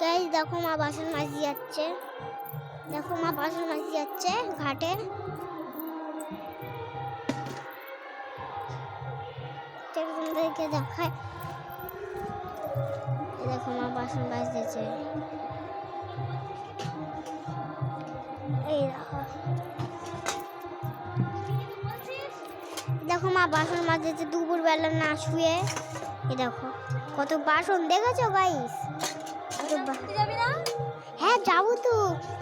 Guys, দেখো মা বাসন মাঝি যাচ্ছে। দেখো মা বাসন মাঝি যাচ্ছে ঘাটে। তোমাদেরকে দেখায় দেখো মা বাসন বাজতেছে এই দেখো। দেখো মা বাসন মাজতেছে দুপুর বেলা না শুয়ে। এই দেখো কত বাসন দেখেছ গাইস হ্যাঁ যাব তো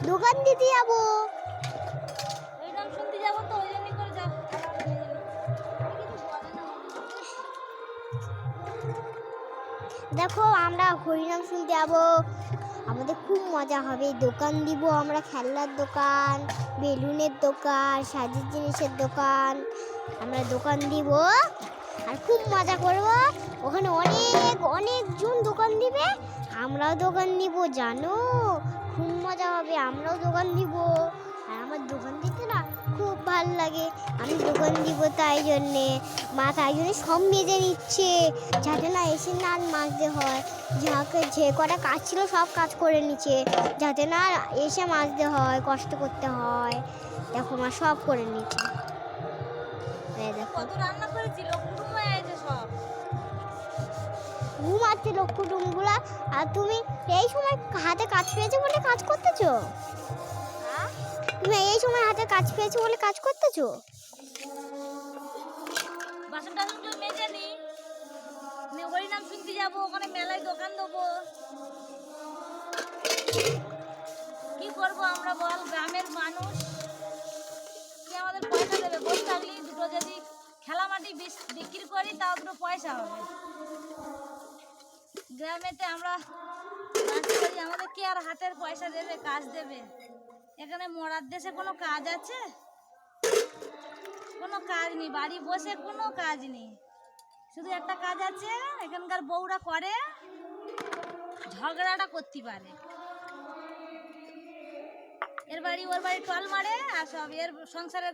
দোকান দিতে যাব। দেখো আমরা হরিনাম শুনতে যাব। আমাদের খুব মজা হবে দোকান দিব আমরা খেলনার দোকান বেলুনের দোকান সাজের জিনিসের দোকান। আমরা দোকান দিব। আর খুব মজা করব। ওখানে অনেক অনেক অনেকজন দোকান দিবে। আমরাও দোকান দিব জানো? খুব মজা হবে, আমরাও দোকান দিব আর আমার দোকান দিতে না খুব ভালো লাগে। আমি দোকান দিব তাই জন্যে। মা তাই জন্য সব মেজে নিচ্ছে। যাতে না এসে না মাজতে হয়। যাকে, যে কটা কাজ ছিল সব কাজ করে নিচ্ছে। যাতে না এসে মাজতে হয়, কষ্ট করতে হয়। দেখো মা সব করে নিচ্ছে। কত রান্না করেছিল কুটুম হয়ে আছে সব। ঘুমাচ্ছে আর তুমি এই সময় হাতে কাজ পেয়েছ বলে কাজ করতেছো? হ্যাঁ? তুমি এই সময় হাতে কাজ পেয়েছ বলে কাজ করতেছো? বাসন টাসন মেজে নি। শুনতে যাব ওখানে মেলায় দোকান দেবো। কি করব আমরা বল গ্রামের মানুষ। খেলা মাটি বিক্রি করি, তাও দুটো পয়সা হবে। গ্রামেতে আমরা আমাদের কি আর হাতের পয়সা দেবে, কাজ দেবে? এখানে মরার দেশে কোনো কাজ আছে? কোনো কাজ নেই, বাড়ি বসে কোনো কাজ নেই। শুধু একটা কাজ আছে, এখানকার বউরা করে, ঝগড়াটা করতে পারে। এর বাড়ি, ওর বাড়ি টল মারে আর সব এর সংসারে